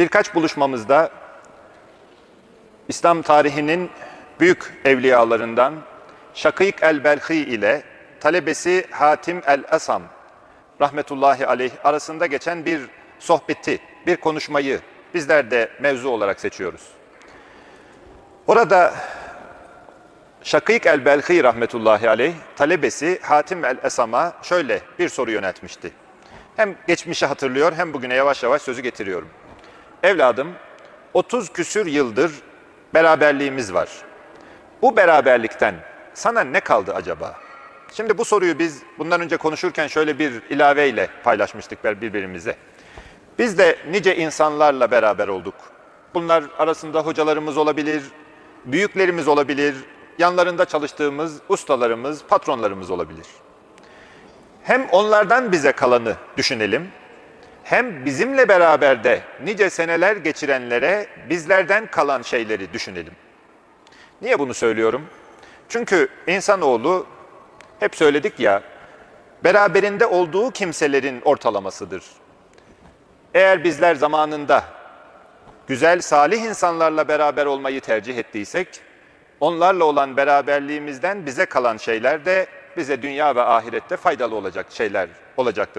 Birkaç buluşmamızda İslam tarihinin büyük evliyalarından Şakîk el-Belhi ile talebesi Hatim el-Asam rahmetullahi aleyh arasında geçen bir sohbeti, bir konuşmayı bizler de mevzu olarak seçiyoruz. Orada Şakîk el-Belhi rahmetullahi aleyh talebesi Hatim el-Esam'a şöyle bir soru yöneltmişti. Hem geçmişi hatırlıyor hem bugüne yavaş yavaş sözü getiriyorum. Evladım 30 küsür yıldır beraberliğimiz var. Bu beraberlikten sana ne kaldı acaba? Şimdi bu soruyu biz bundan önce konuşurken şöyle bir ilaveyle paylaşmıştık birbirimize. Biz de nice insanlarla beraber olduk. Bunlar arasında hocalarımız olabilir, büyüklerimiz olabilir, yanlarında çalıştığımız ustalarımız, patronlarımız olabilir. Hem onlardan bize kalanı düşünelim, hem bizimle beraber de nice seneler geçirenlere bizlerden kalan şeyleri düşünelim. Niye bunu söylüyorum? Çünkü insanoğlu hep söyledik ya, beraberinde olduğu kimselerin ortalamasıdır. Eğer bizler zamanında güzel, salih insanlarla beraber olmayı tercih ettiysek, onlarla olan beraberliğimizden bize kalan şeyler de bize dünya ve ahirette faydalı olacak şeyler olacaktır.